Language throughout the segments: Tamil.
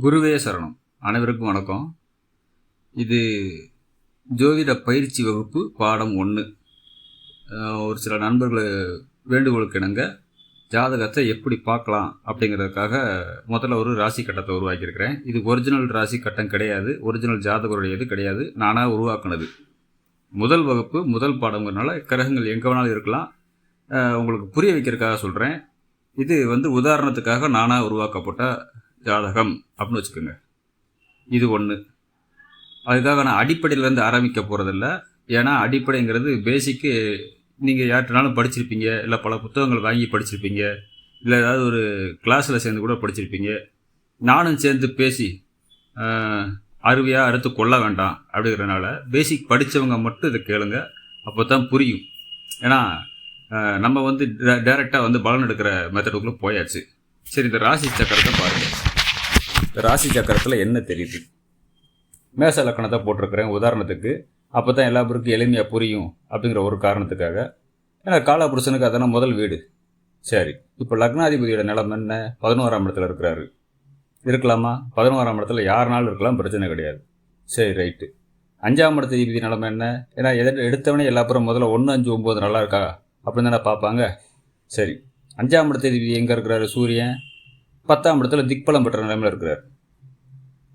குருவே சரணம். அனைவருக்கும் வணக்கம். இது ஜோதிட பயிற்சி வகுப்பு பாடம் ஒன்று ஒரு சில நண்பர்களை வேண்டுகோளுக்கு இணங்க ஜாதகத்தை எப்படி பார்க்கலாம் அப்படிங்கிறதுக்காக முதல்ல ஒரு ராசி கட்டத்தை உருவாக்கியிருக்கிறேன். இது ஒரிஜினல் ராசி கட்டம் கிடையாது. ஒரிஜினல் ஜாதகருடையது கிடையாது. நானாக உருவாக்குனது. முதல் வகுப்பு முதல் பாடங்கிறனால கிரகங்கள் எங்கே வேணாலும் இருக்கலாம். உங்களுக்கு புரிய வைக்கிறதுக்காக சொல்கிறேன் இது வந்து உதாரணத்துக்காக நானாக உருவாக்கப்பட்ட ஜாதகம் அப்படின்னு வச்சுக்கோங்க. இது ஒன்று அதுக்காக நான் அடிப்படையிலேருந்து ஆரம்பிக்க போகிறதில்ல ஏன்னா அடிப்படைங்கிறது பேசிக்கு நீங்கள் யார்கிட்டனாலும் படிச்சிருப்பீங்க. இல்லை பல புத்தகங்கள் வாங்கி படிச்சிருப்பீங்க. இல்லை ஏதாவது ஒரு கிளாஸில் சேர்ந்து கூட படிச்சிருப்பீங்க. நானும் சேர்ந்து பேசி அருவியாக அறுத்து கொள்ள வேண்டாம் அப்படிங்கிறனால பேசிக் படித்தவங்க மட்டும் இதை கேளுங்க. அப்போ தான் புரியும். ஏன்னா நம்ம வந்து டேரெக்டாக வந்து பலன் எடுக்கிற மெத்தடுக்குள்ளே போயாச்சு. சரி இந்த ராசி சக்கரத்தை பாருங்கள் ராசி சக்கரத்தில் என்ன தெரியுது? மேச லக்கணத்தை போட்டிருக்கிறேன் உதாரணத்துக்கு. அப்போ தான் எல்லா பேருக்கும் எளிமையாக புரியும் அப்படிங்கிற ஒரு காரணத்துக்காக. ஏன்னா காலபுருஷனுக்கு அதெல்லாம் முதல் வீடு. சரி இப்போ லக்னாதிபதியோட நிலம் என்ன? பதினோராம் இடத்துல இருக்கிறாரு. இருக்கலாமா? பதினோராம் இடத்துல யாருனாலும் இருக்கலாம் பிரச்சனை கிடையாது. சரி ரைட்டு. அஞ்சாம் இடத்து அதிபதி நிலம என்ன? ஏன்னா எதை எடுத்தவனே எல்லா பேரும் முதல்ல ஒன்று அஞ்சு ஒம்பது நல்லா இருக்கா? அப்படின்னு தானே பார்ப்பாங்க. சரி அஞ்சாம் இடத்து அதிபதி எங்கே இருக்கிறாரு? சூரியன். பத்தாம் இடத்துல திக்பலம் பெற்ற நிலைமையில் இருக்கிறார்.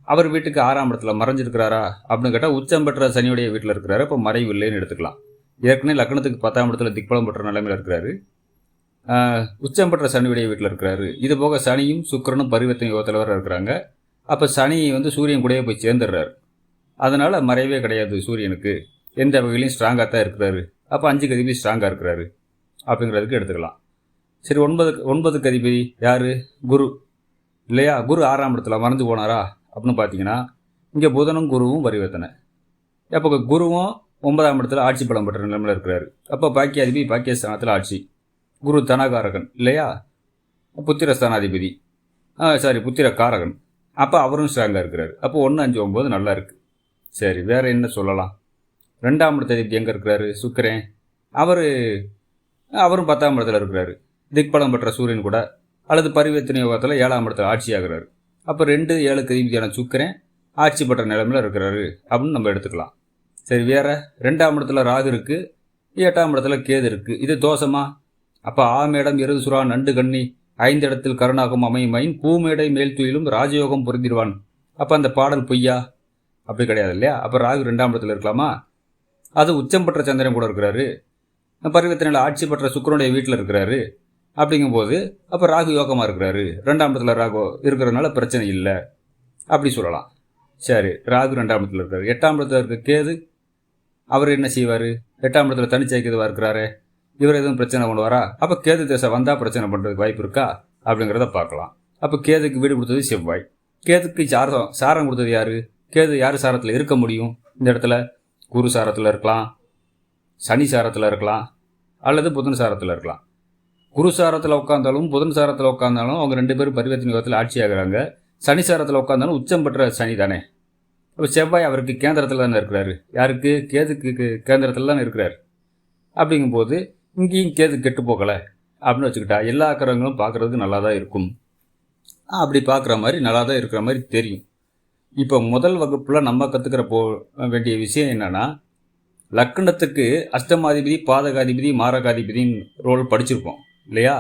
அவர் வீட்டுக்கு ஆறாம் இடத்துல மறைஞ்சிருக்கிறாரா? அப்படின்னு கேட்டால் உச்சம் பெற்ற சனியுடைய வீட்டில் இருக்கிறாரு. இப்போ மறைவு இல்லைன்னு எடுத்துக்கலாம். ஏற்கனவே லக்னத்துக்கு பத்தாம் இடத்துல திக்பலம் பெற்ற நிலைமையில் இருக்கிறாரு. உச்சம் பெற்ற சனியுடைய வீட்டில் இருக்கிறாரு. இது போக சனியும் சுக்கிரனும் பரிவர்த்தனை யோகத்தில் வர இருக்கிறாங்க. அப்போ சனி வந்து சூரியன் கூடயே போய் சேர்ந்துடுறாரு. அதனால் மறைவே கிடையாது சூரியனுக்கு. எந்த வகையிலையும் ஸ்ட்ராங்காக தான் இருக்கிறாரு. அப்போ அஞ்சு கதிபி ஸ்ட்ராங்காக இருக்கிறாரு. அப்படிங்கிறதுக்கு எடுத்துக்கலாம். சரி ஒன்பது ஒன்பது கதிபதி யார்? குரு. இல்லையா? குரு ஆறாம் இடத்துல மறைஞ்சு போனாரா? அப்படின்னு பார்த்தீங்கன்னா இங்கே புதனும் குருவும் பரிவர்த்தனை அப்போ குருவும் ஒன்பதாம் இடத்துல ஆட்சி பலம் பெற்ற நிலைமையில் இருக்கிறாரு. அப்போ பாக்கியாதிபதி பாக்கியஸ்தானத்தில் ஆட்சி. குரு தனகாரகன் இல்லையா? புத்திரஸ்தானாதிபதி. ஆ சாரி புத்திர காரகன் அப்போ அவரும் ஸ்ட்ராங்காக இருக்கிறாரு. அப்போ ஒன்று அஞ்சு ஒம்பது நல்லா இருக்குது சரி வேற என்ன சொல்லலாம்? ரெண்டாம் இடத்த எங்கே இருக்கிறாரு? சுக்கிரன். அவர் அவரும் பத்தாம் இடத்துல இருக்கிறாரு. திக்பலம் பெற்ற சூரியன் கூட அல்லது பரிவர்த்தனை யோகத்தில் ஏழாம் இடத்துல ஆட்சி ஆகிறாரு அப்போ ரெண்டு ஏழு கதிபதியான சுக்கரன் ஆட்சி பெற்ற நிலமையில் இருக்கிறாரு அப்படின்னு நம்ம எடுத்துக்கலாம். சரி வேற ரெண்டாம் இடத்துல ராகு இருக்குது எட்டாம் இடத்துல கேது இருக்குது இது தோஷமா? அப்போ ஆமேடம் எருது சுறா நண்டு கண்ணி ஐந்து இடத்தில் கருணாகம் அமையுமைன் பூமேடை மேல் துயிலும் ராஜயோகம் பொருந்திடுவான். அப்போ அந்த பாடல் பொய்யா? அப்படி கிடையாது இல்லையா? அப்போ ராகு ரெண்டாம் இடத்துல இருக்கலாமா? அது உச்சம் பெற்ற சந்திரன் கூட இருக்கிறாரு. பரிவர்த்தனையில் ஆட்சி பெற்ற சுக்கரனுடைய வீட்டில் இருக்கிறாரு. அப்படிங்கும்போது அப்போ ராகு யோகமாக இருக்கிறாரு. ரெண்டாம் இடத்துல ராகு இருக்கிறதுனால பிரச்சனை இல்லை. அப்படி சொல்லலாம். சரி ராகு ரெண்டாம் இடத்துல இருக்காரு. எட்டாம் இடத்துல இருக்க கேது அவர் என்ன செய்வார்? எட்டாம் இடத்துல தனிச்சை கேதுவா இருக்கிறாரு. இவர் எதுவும் பிரச்சனை பண்ணுவாரா? அப்போ கேது திசை வந்தால் பிரச்சனை பண்ணுறதுக்கு வாய்ப்பு இருக்கா? அப்படிங்கிறத பார்க்கலாம். அப்போ கேதுக்கு வீடு கொடுத்தது செவ்வாய். கேதுக்கு சாரம் சாரம் கொடுத்தது யார்? கேது யார் சாரத்தில் இருக்க முடியும்? இந்த இடத்துல குரு சாரத்தில் இருக்கலாம் சனி சாரத்தில் இருக்கலாம் அல்லது புதன் சாரத்தில் இருக்கலாம். குரு சாரத்தில் உட்காந்தாலும் புதன் சாரத்தில் உட்காந்தாலும் அவங்க ரெண்டு பேரும் பரிவர்த்தனை யோகத்தில் ஆட்சி ஆகிறாங்க சனி சாரத்தில் உட்காந்தாலும் உச்சம் பெற்ற சனி தானே. அப்போ செவ்வாய் அவருக்கு கேந்திரத்தில் தானே இருக்கிறாரு. யாருக்கு? கேதுக்கு கேந்திரத்தில் தானே இருக்கிறார். அப்படிங்கும்போது இங்கேயும் கேது கெட்டு போகலை. அப்படின்னு வச்சுக்கிட்டா எல்லா கிரகங்களும் பார்க்குறதுக்கு நல்லா தான் இருக்கும். அப்படி பார்க்குற மாதிரி நல்லா தான் இருக்கிற மாதிரி தெரியும். இப்போ முதல் வகுப்பில் நம்ம கற்றுக்கிற போ வேண்டிய விஷயம் என்னென்னா லக்கணத்துக்கு அஷ்டமாதிபதி பாதகாதிபதி மாரகாதிபதின்னு ரோல் படிச்சிருப்போம். இல்லையா?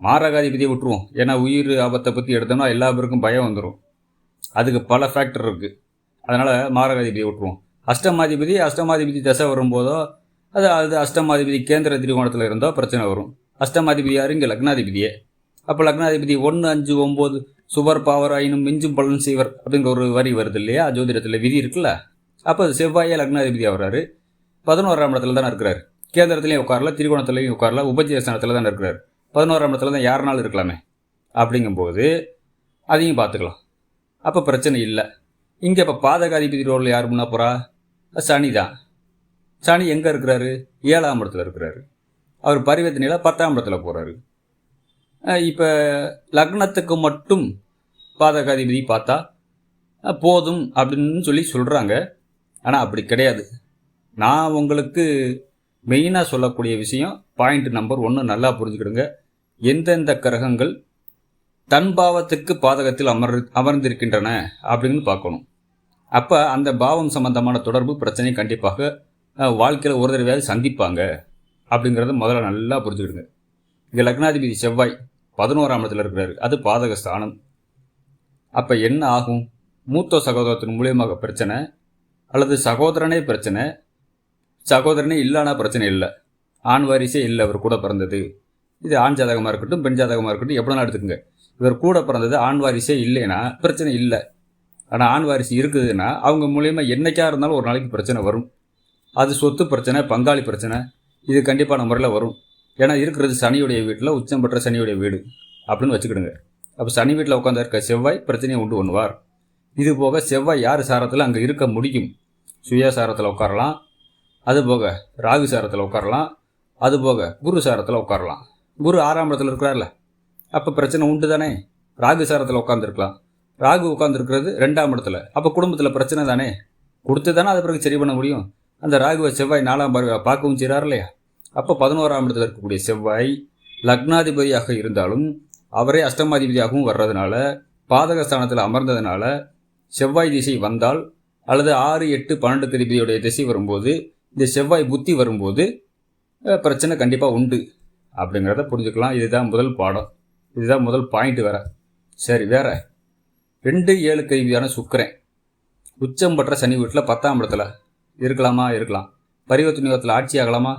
மாரகாதிபதியை விட்டுருவோம். ஏன்னா உயிர் ஆபத்தை பற்றி எடுத்தோம்னா எல்லா பேருக்கும் பயம் வந்துடும் அதுக்கு பல ஃபேக்டர் இருக்குது அதனால் மாரகாதிபதியை விட்டுருவோம். அஷ்டமாதிபதி அஷ்டமாதிபதி தசை வரும்போதோ அது அது அஷ்டமாதிபதி கேந்திர திரிகோணத்தில் இருந்தோ பிரச்சனை வரும். அஷ்டமாதிபதி யாரு? இங்கே லக்னாதிபதியே. அப்போ லக்னாதிபதி ஒன்று அஞ்சு ஒம்பது சுவர் பாவர் ஆயினும் மிஞ்சும் பலன் செய்வர் அப்படிங்கிற ஒரு வரி வருது இல்லையா? ஜோதிடத்தில் விதி இருக்குல்ல? அப்போ செவ்வாயே லக்னாதிபதி ஆகிறாரு பதினோராம் இடத்துல தானே இருக்கிறாரு. கேந்திரத்துலேயும் உட்காரல திரிகோணத்துலேயும் உட்காரல உபஜயஸ்தானத்தில் தான் இருக்கிறார். பதினோராம் இடத்துல தான் யாருனாலும் இருக்கலாமே. அப்படிங்கும்போது அதையும் பார்த்துக்கலாம். அப்போ பிரச்சனை இல்லை. இங்கே இப்போ பாதகாதிபதி ரோலில் யார் முன்னா போகிறா சனி தான். சனி எங்கே இருக்கிறாரு? ஏழாம் இடத்துல இருக்கிறாரு. அவர் பரிவர்த்தனையில் பத்தாம் இடத்துல போகிறாரு இப்போ லக்னத்துக்கு மட்டும் பாதகாதிபதி பார்த்தா போதும் அப்படின்னு சொல்லி சொல்கிறாங்க ஆனால் அப்படி கிடையாது. நான் உங்களுக்கு மெயினாக சொல்லக்கூடிய விஷயம் பாயிண்ட் நம்பர் ஒன்று நல்லா புரிஞ்சுக்கிடுங்க. எந்தெந்த கிரகங்கள் தன் பாவத்துக்கு பாதகத்தில் அமர் அமர்ந்திருக்கின்றன அப்படின்னு பார்க்கணும். அப்போ அந்த பாவம் சம்பந்தமான தொடர்பு பிரச்சனை கண்டிப்பாக வாழ்க்கையில் ஒரு தடவையாவது சந்திப்பாங்க அப்படிங்கிறத முதல்ல நல்லா புரிஞ்சுக்கிடுங்க. இங்கே லக்னாதிபதி செவ்வாய் பதினோராம் இடத்துல இருக்கிறாரு. அது பாதக ஸ்தானம் அப்போ என்ன ஆகும்? மூத்த சகோதரத்தின் மூலியமாக பிரச்சனை அல்லது சகோதரனே பிரச்சனை சகோதரனே இல்லைனா பிரச்சனை இல்லை. ஆண் வாரிசே இல்லை அவர் கூட பிறந்தது. இது ஆண் ஜாதகமாக இருக்கட்டும் பெண் ஜாதகமாக இருக்கட்டும் எப்படினா எடுத்துக்கோங்க. இவர் கூட பிறந்தது ஆண் வாரிசே இல்லைன்னா பிரச்சனை இல்லை. ஆனால் ஆண் வாரிசு இருக்குதுன்னா அவங்க மூலயமா என்னைக்காக இருந்தாலும் ஒரு நாளைக்கு பிரச்சனை வரும். அது சொத்து பிரச்சனை பங்காளி பிரச்சனை இது கண்டிப்பான முறையில் வரும். ஏன்னா இருக்கிறது சனியுடைய வீட்டில் உச்சம் பெற்ற சனியுடைய வீடு அப்படின்னு வச்சுக்கிடுங்க. அப்போ சனி வீட்டில் உட்காந்து இருக்க செவ்வாய் பிரச்சனையை உண்டு பண்ணுவார். இது போக செவ்வாய் யார் சாரத்தில் அங்கே இருக்க முடியும்? சுயசாரத்தில் உட்காரலாம் அது போக ராகு சாரத்தில் உட்காரலாம். அது போக குரு சாரத்தில் உட்காரலாம். குரு ஆறாம் இடத்துல இருக்கிறார்ல. அப்போ பிரச்சனை உண்டு தானே? ராகு சாரத்தில் உட்காந்துருக்கலாம் ராகு உட்காந்துருக்கிறது ரெண்டாம் இடத்துல. அப்போ குடும்பத்தில் பிரச்சனை தானே? கொடுத்து தானே அது பிறகு சரி பண்ண முடியும். அந்த ராகுவை செவ்வாய் நாலாம் பார்வை பார்க்கவும் செய்கிறார் இல்லையா அப்போ பதினோராம் இடத்துல இருக்கக்கூடிய செவ்வாய் லக்னாதிபதியாக இருந்தாலும் அவரே அஷ்டமாதிபதியாகவும் வர்றதுனால பாதக ஸ்தானத்தில் அமர்ந்ததுனால செவ்வாய் திசை வந்தால் அல்லது ஆறு எட்டு பன்னெண்டு திருப்பியுடைய திசை வரும்போது இந்த செவ்வாய் புத்தி வரும்போது பிரச்சனை கண்டிப்பாக உண்டு. அப்படிங்கிறத புரிஞ்சுக்கலாம். இதுதான் முதல் பாடம். இதுதான் முதல் பாயிண்ட் வேற. சரி வேற. ரெண்டு ஏழு கைவியான சுக்கரன். உச்சம் பற்ற சனி வீட்டில் பத்தாம் இடத்துல இருக்கலாமா? இருக்கலாம். பரிவர்த்தனை யோகத்தில் ஆட்சி ஆகலாமா?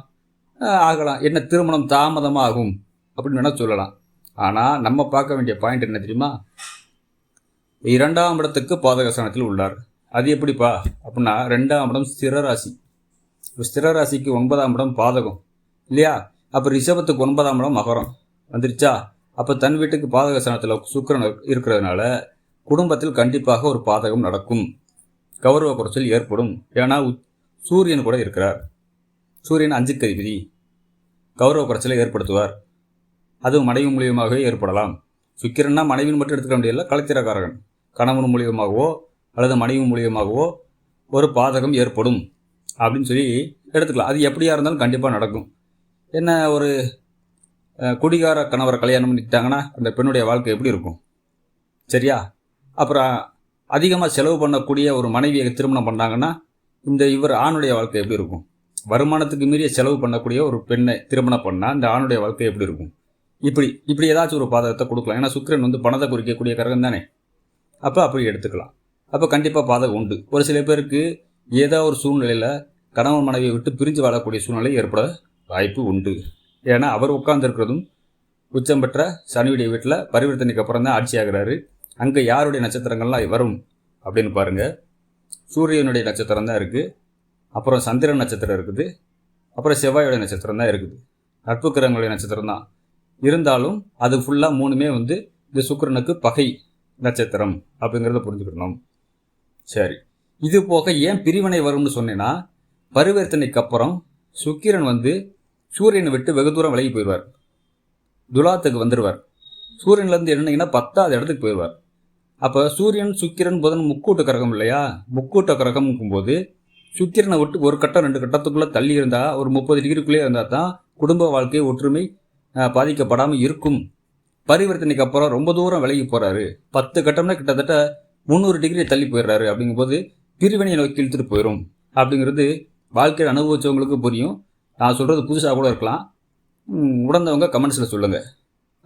ஆகலாம். என்ன திருமணம் தாமதமாக ஆகும் அப்படின்னு வேணால் சொல்லலாம். ஆனால் நம்ம பார்க்க வேண்டிய பாயிண்ட் என்ன தெரியுமா? இரண்டாம் இடத்துக்கு பாதகசனத்தில் உள்ளார். அது எப்படிப்பா? அப்படின்னா ரெண்டாம் இடம் ஸ்திரராசி ஸ்திரராசிக்கு ஒன்பதாம் இடம் பாதகம். இல்லையா? அப்போ ரிஷபத்துக்கு ஒன்பதாம் இடம் மகரம். வந்துருச்சா? அப்போ தன் வீட்டுக்கு பாதக சனத்தில் சுக்கரன் இருக்கிறதுனால குடும்பத்தில் கண்டிப்பாக ஒரு பாதகம் நடக்கும். கௌரவ குறைச்சல் ஏற்படும். ஏன்னா சூரியன் கூட இருக்கிறார். சூரியன் அஞ்சு கைவிதி கௌரவ குறைச்சலை ஏற்படுத்துவார். அதுவும் மனைவி மூலியமாகவே ஏற்படலாம். சுக்கிரன்னா மனைவின் மட்டும் எடுத்துக்க முடியல கலத்திரக்காரகன். கணவன் மூலியமாகவோ அல்லது மனைவி மூலியமாகவோ ஒரு பாதகம் ஏற்படும். அப்படின்னு சொல்லி எடுத்துக்கலாம். அது எப்படியா இருந்தாலும் கண்டிப்பாக நடக்கும். என்ன ஒரு குடிகார கணவரை கல்யாணம் பண்ணிக்கிட்டாங்கன்னா அந்த பெண்ணுடைய வாழ்க்கை எப்படி இருக்கும்? சரியா? அப்புறம் அதிகமாக செலவு பண்ணக்கூடிய ஒரு மனைவியை திருமணம் பண்ணாங்கன்னா இந்த இவர் ஆணுடைய வாழ்க்கை எப்படி இருக்கும்? வருமானத்துக்கு மீறிய செலவு பண்ணக்கூடிய ஒரு பெண்ணை திருமணம் பண்ணால் இந்த ஆணுடைய வாழ்க்கை எப்படி இருக்கும்? இப்படி இப்படி ஏதாச்சும் ஒரு பாதகத்தை கொடுக்கலாம். ஏன்னா சுக்கரன் வந்து பணத்தை குறிக்கக்கூடிய கரகம் தானே. அப்போ அப்படி எடுத்துக்கலாம். அப்போ கண்டிப்பாக பாதகம் உண்டு. ஒரு சில பேருக்கு ஏதோ ஒரு சூழ்நிலையில் கணவன் மனைவியை விட்டு பிரிஞ்சு வாழக்கூடிய சூழ்நிலை ஏற்பட வாய்ப்பு உண்டு. ஏன்னா அவர் உட்கார்ந்துருக்கிறதும் உச்சம் பெற்ற சனியுடைய வீட்டில் பரிவர்த்தனைக்கு அப்புறம் தான் ஆட்சியாகிறாரு அங்கே யாருடைய நட்சத்திரங்கள்லாம் வரும் அப்படின்னு பாருங்கள் சூரியனுடைய நட்சத்திரம் தான் இருக்குது அப்புறம் சந்திரன் நட்சத்திரம் இருக்குது. அப்புறம் செவ்வாயோடைய நட்சத்திரம் தான் இருக்குது. நட்பு கிரகங்களுடைய நட்சத்திரம் தான். இருந்தாலும் அது ஃபுல்லாக மூணுமே வந்து இந்த சுக்கரனுக்கு பகை நட்சத்திரம் அப்படிங்கிறத புரிஞ்சுக்கணும். சரி. இது போக ஏன் பிரிவினை வரும்னு சொன்னேன்னா பரிவர்த்தனைக்கு அப்புறம் சுக்கிரன் வந்து சூரியனை விட்டு வெகு தூரம் விலகி போயிடுவார். துலாத்துக்கு வந்துடுவார். சூரியன்லேருந்து என்னன்னா பத்தாவது இடத்துக்கு போயிடுவார். அப்போ சூரியன் சுக்கிரன் புதன் முக்கூட்ட கிரகம் இல்லையா? முக்கூட்ட கிரகம்ங்கும் போது சுக்கிரனை விட்டு ஒரு கட்டம் ரெண்டு கட்டத்துக்குள்ளே தள்ளி இருந்தால் ஒரு முப்பது டிகிரிக்குள்ளே இருந்தால் தான் குடும்ப வாழ்க்கை ஒற்றுமை பாதிக்கப்படாமல் இருக்கும். பரிவர்த்தனைக்கு அப்புறம் ரொம்ப தூரம் விலகி போகிறாரு பத்து கட்டம்னா கிட்டத்தட்ட முந்நூறு டிகிரி தள்ளி போயிடுறாரு. அப்படிங்கும்போது பிரிவினை நோக்கி இழுத்துட்டு போயிடும் அப்படிங்கிறது வாழ்க்கையில் அனுபவித்தவங்களுக்கு புரியும். நான் சொல்கிறது புதுசாக கூட இருக்கலாம். உடந்தவங்க கமெண்ட்ஸில் சொல்லுங்கள்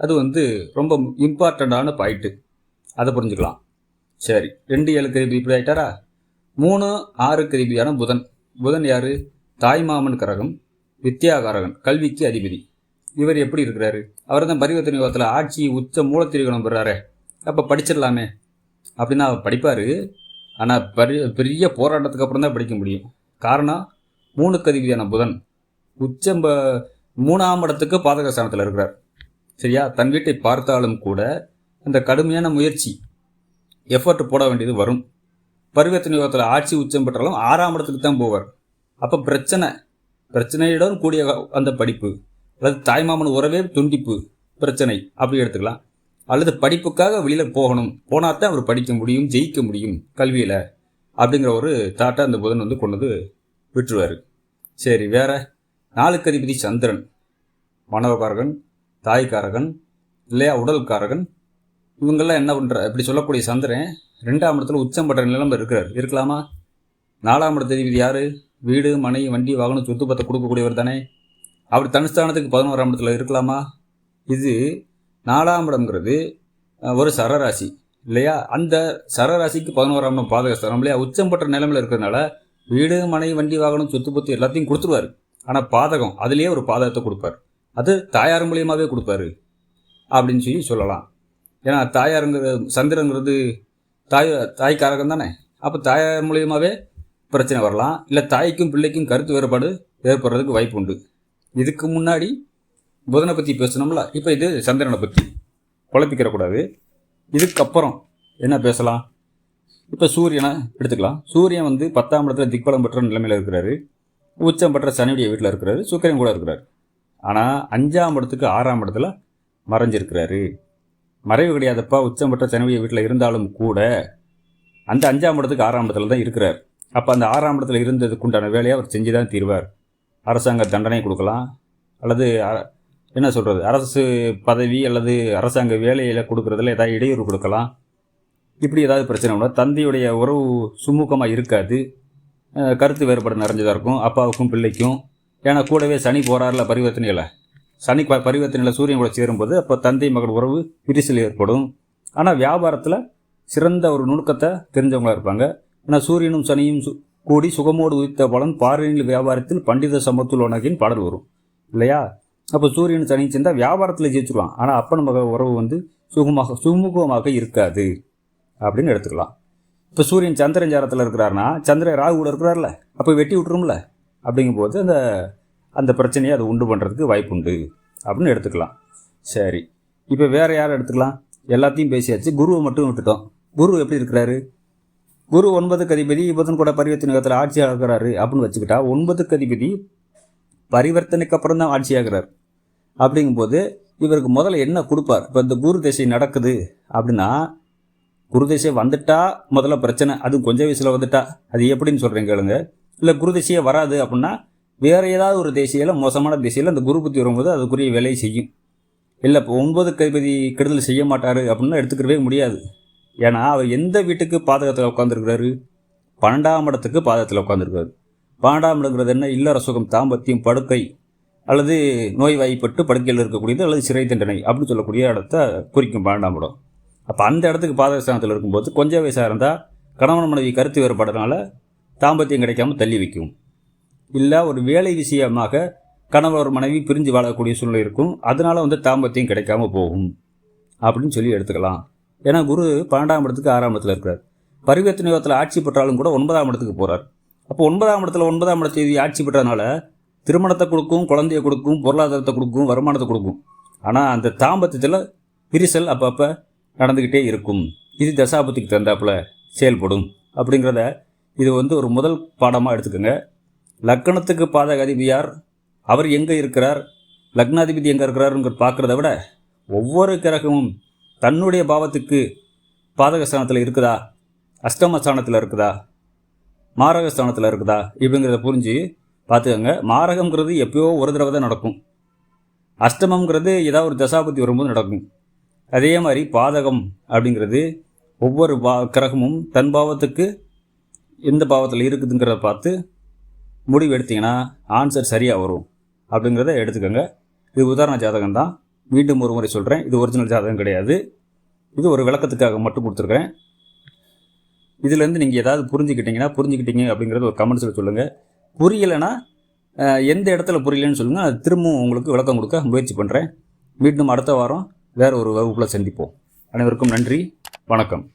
அது வந்து ரொம்ப இம்பார்ட்டண்ட்டான பாயிண்ட்டு அதை புரிஞ்சுக்கலாம். சரி ரெண்டு ஏழு கருவி இப்படி ஆகிட்டாரா மூணு ஆறு கருவியான புதன். புதன் யார்? தாய்மாமன் கரகம் வித்யாகாரகன் கல்விக்கு அதிபதி. இவர் எப்படி இருக்கிறாரு? அவர் தான் பரிவர்த்தனை யோகத்தில் ஆட்சி உச்ச மூலத்திரிகணம் பெறாரு. அப்போ படிச்சிடலாமே. அப்படின்னா அவர் படிப்பார். ஆனால் பெரிய பெரிய போராட்டத்துக்கு அப்புறம் தான் படிக்க முடியும். காரணம் மூணு கதிவியான புதன். உச்சம் மூணாம் இடத்துக்கு பாதக ஸ்தானத்தில் இருக்கிறார். சரியா? தன் வீட்டை பார்த்தாலும் கூட அந்த கடுமையான முயற்சி எஃபர்ட் போட வேண்டியது வரும். பரிவர்த்தனை யோகத்தில் ஆட்சி உச்சம் பெற்றாலும் ஆறாம் இடத்துக்கு தான் போவார். அப்போ பிரச்சனை பிரச்சனையுடன் கூடிய அந்த படிப்பு அல்லது தாய்மாமன் உறவே துண்டிப்பு பிரச்சனை. அப்படி எடுத்துக்கலாம். அல்லது படிப்புக்காக வெளியில் போகணும். போனால் தான் அவர் படிக்க முடியும் ஜெயிக்க முடியும் கல்வியில் அப்படிங்கிற ஒரு தாட்டை அந்த புதன் வந்து கொண்டு வந்து விட்டுருவார். சரி வேற. நாளுக்கு அதிபதி சந்திரன். மனவகாரகன் தாய்க்காரகன் இல்லையா உடல்காரகன். இவங்கெல்லாம் என்ன பண்ணுற இப்படி சொல்லக்கூடிய சந்திரன் ரெண்டாம் இடத்துல உச்சம் பெற்ற நிலைமை இருக்கிறார். இருக்கலாமா? நாலாம் இடத்த அதிபதி யார்? வீடு மனை வண்டி வாகனம் சொத்து பத்தை கொடுக்கக்கூடியவர் தானே. அவர் தனுஸ்தானத்துக்கு பதினோராம் இடத்துல இருக்கலாமா? இது நாலாம் இடம்ங்கிறது ஒரு சரராசி இல்லையா? அந்த சரராசிக்கு பதினோராம் இடம் பாதகஸ்தானம் இல்லையா? உச்சம் பெற்ற நிலைமையில் இருக்கிறதுனால வீடு மனை வண்டி வாகனம் சொத்து பத்து எல்லாத்தையும் கொடுத்துருவாரு. ஆனால் பாதகம் அதுலேயே ஒரு பாதகத்தை கொடுப்பார். அது தாயார் மூலியமாகவே கொடுப்பாரு அப்படின்னு சொல்லி சொல்லலாம். ஏன்னா தாயாருங்கிற சந்திரங்கிறது தாய் தாய்க்காரகம் தானே? அப்போ தாயார் மூலியமாகவே பிரச்சனை வரலாம். இல்லை தாய்க்கும் பிள்ளைக்கும் கருத்து வேறுபாடு ஏற்படுறதுக்கு வாய்ப்பு உண்டு. இதுக்கு முன்னாடி புதனை பற்றி பேசணும்ல? இப்போ இது சந்திரனை பற்றி குழப்பிக்கிறக்கூடாது இதுக்கப்புறம் என்ன பேசலாம்? இப்போ சூரியனை எடுத்துக்கலாம். சூரியன் வந்து பத்தாம் இடத்துல திக்பலம் பெற்ற நிலைமையில் இருக்கிறாரு. உச்சம் பெற்ற சனியுடைய வீட்டில் இருக்கிறாரு. சுக்கரன் கூட இருக்கிறாரு. ஆனால் அஞ்சாம் இடத்துக்கு ஆறாம் இடத்துல மறைஞ்சிருக்கிறாரு. மறைவு கிடையாதப்பா உச்சம் பெற்ற சனியுடைய வீட்டில் இருந்தாலும் கூட அந்த அஞ்சாம் இடத்துக்கு ஆறாம் இடத்துல தான் இருக்கிறார். அப்போ அந்த ஆறாம் இடத்துல இருந்ததுக்குண்டான வேலையை அவர் செஞ்சு தான் தீர்வார். அரசாங்க தண்டனை கொடுக்கலாம். அல்லது என்ன சொல்கிறது அரசு பதவி அல்லது அரசாங்க வேலையில் கொடுக்குறதுல ஏதாவது இடையூறு கொடுக்கலாம். இப்படி ஏதாவது பிரச்சனை உண்டா? தந்தையுடைய உறவு சுமூகமாக இருக்காது. கருத்து வேறுபாடு நிறைஞ்சதாக இருக்கும். அப்பாவுக்கும் பிள்ளைக்கும். ஏன்னா கூடவே சனி போகிறாரில் பரிவர்த்தனையில். சனி ப- பரிவர்த்தனையில் சூரியன் கூட சேரும்போது அப்போ தந்தை மகள் உறவு விரிசல் ஏற்படும். ஆனால் வியாபாரத்தில் சிறந்த ஒரு நுணுக்கத்தை தெரிஞ்சவங்களா இருப்பாங்க. ஏன்னா சூரியனும் சனியும் சு- கூடி சுகமோடு உதித்த பலன் பாறையில் வியாபாரத்தில் பண்டித சமத்துல் உனகின் பாடல் வரும். இல்லையா? அப்போ சூரியன் சனி சேர்ந்தால் வியாபாரத்தில் ஜெயிச்சிருவான். ஆனால் அப்பன் மக உறவு வந்து சுகமாக சுமூகமாக இருக்காது. அப்படின்னு எடுத்துக்கலாம். இப்போ சூரியன் சந்திரன் ஜாரத்தில் இருக்கிறாருன்னா சந்திரன் ராகுல இருக்கிறார்ல அப்போ வெட்டி விட்டுரும்ல அப்படிங்கும்போது அந்த அந்த பிரச்சனையை அதை உண்டு பண்ணுறதுக்கு வாய்ப்பு உண்டு. அப்படின்னு எடுத்துக்கலாம். சரி. இப்போ வேறு யாரை எடுத்துக்கலாம்? எல்லாத்தையும் பேசியாச்சு. குருவை மட்டும் விட்டுட்டோம். குரு எப்படி இருக்கிறாரு? குரு ஒன்பது கதிபதி புதன் கூட பரிவர்த்தனை காலத்தில் ஆட்சி ஆகிறாரு அப்படின்னு வச்சுக்கிட்டா ஒன்பது கதிபதி பரிவர்த்தனைக்கு அப்புறம் தான் ஆட்சியாகிறார். அப்படிங்கும்போது இவருக்கு முதல்ல என்ன கொடுப்பார்? இப்போ இந்த குரு திசை நடக்குது அப்படின்னா குரு திசை வந்துட்டா முதல்ல பிரச்சனை அதுவும் கொஞ்சம் வயசில் வந்துட்டா அது எப்படின்னு சொல்கிறேன் கேளுங்க. இல்லை குரு திசையே வராது அப்படின்னா வேறு ஏதாவது ஒரு தேசியில் மோசமான திசையில் அந்த குரு புத்தி வரும்போது அதுக்குரிய வேலையை செய்யும். இல்லை இப்போ ஒன்பது கைபதி கெடுதல் செய்ய மாட்டார் அப்படின்னா எடுத்துக்கிறவே முடியாது. ஏன்னா அவர் எந்த வீட்டுக்கு பாதகத்தில் உட்காந்துருக்கிறாரு பன்னெண்டாம் இடத்துக்கு பாதகத்தில் உட்காந்துருக்காரு பாண்டாமலுங்கிறது என்ன? இல்லற சுகம் தாம்பத்தியம் படுக்கை அல்லது நோய்வாய்ப்பட்டு படுக்கையில் இருக்கக்கூடியது அல்லது சிறை தண்டனை அப்படின்னு சொல்லக்கூடிய இடத்த குறிக்கும் பன்னெண்டாம் அப்போ அந்த இடத்துக்கு பாதகஸ்தானத்தில் இருக்கும்போது கொஞ்சம் வயசாக இருந்தால் கணவன் மனைவி கருத்து வேறுபாடுறதுனால தாம்பத்தியம் கிடைக்காம தள்ளி வைக்கும். இல்லை ஒரு வேலை விஷயமாக கணவர் மனைவி பிரிஞ்சு வாழக்கூடிய சூழ்நிலை இருக்கும். அதனால் வந்து தாம்பத்தியம் கிடைக்காம போகும் அப்படின்னு சொல்லி எடுத்துக்கலாம். ஏன்னா குரு பன்னெண்டாம் இடத்துக்கு ஆறாம் இடத்துல இருக்கிறார். பரிவர்த்தனை யோகத்தில் ஆட்சி பெற்றாலும் கூட ஒன்பதாம் இடத்துக்கு போகிறார் அப்போ ஒன்பதாம் இடத்துல ஒன்பதாம் இடத்தை ஆட்சி பெற்றதுனால திருமணத்தை கொடுக்கும் குழந்தைய கொடுக்கும் பொருளாதாரத்தை கொடுக்கும் வருமானத்தை கொடுக்கும். ஆனால் அந்த தாம்பத்தியத்தில் விரிசல் அப்பப்போ நடந்துக்கிட்டே இருக்கும். இது தசாபத்திக்கு தகுந்தாப்புல செயல்படும் அப்படிங்கிறத இது வந்து ஒரு முதல் பாடமாக எடுத்துக்கோங்க. லக்கணத்துக்கு பாதக அதிபதியார் அவர் எங்கே இருக்கிறார் லக்னாதிபதி எங்கே இருக்கிறாருங்கிற பார்க்குறத விட ஒவ்வொரு கிரகமும் தன்னுடைய பாவத்துக்கு பாதக ஸ்தானத்தில் இருக்குதா அஷ்டம ஸ்தானத்தில் இருக்குதா மாரக ஸ்தானத்தில் இருக்குதா? இப்படிங்கிறத புரிஞ்சு பார்த்துக்கோங்க. மாரகம்ங்கிறது எப்பயோ ஒரு தடவை தான் நடக்கும். அஷ்டமங்கிறது ஏதாவது ஒரு தசாபதி வரும்போது நடக்கும். அதே மாதிரி பாதகம் அப்படிங்கிறது ஒவ்வொரு பா கிரகமும் தன் பாவத்துக்கு எந்த பாவத்தில் இருக்குதுங்கிறத பார்த்து முடிவு எடுத்தீங்கன்னா ஆன்சர் சரியாக வரும். அப்படிங்கிறத எடுத்துக்கோங்க. இது உதாரண ஜாதகம் தான். மீண்டும் ஒரு முறை சொல்கிறேன் இது ஒரிஜினல் ஜாதகம் கிடையாது. இது ஒரு விளக்கத்துக்காக மட்டும் கொடுத்துருக்குறேன். இதுலேருந்து நீங்கள் ஏதாவது புரிஞ்சுக்கிட்டீங்கன்னா புரிஞ்சுக்கிட்டீங்க அப்படிங்கிறது ஒரு கமெண்ட்ஸில் சொல்லுங்கள் புரியலைன்னா எந்த இடத்துல புரியலன்னு சொல்லுங்கள் அது திரும்பவும் உங்களுக்கு விளக்கம் கொடுக்க முயற்சி பண்ணுறேன் மீண்டும் அடுத்த வாரம் வேறு ஒரு வகுப்பில் சந்திப்போம். அனைவருக்கும் நன்றி. வணக்கம்.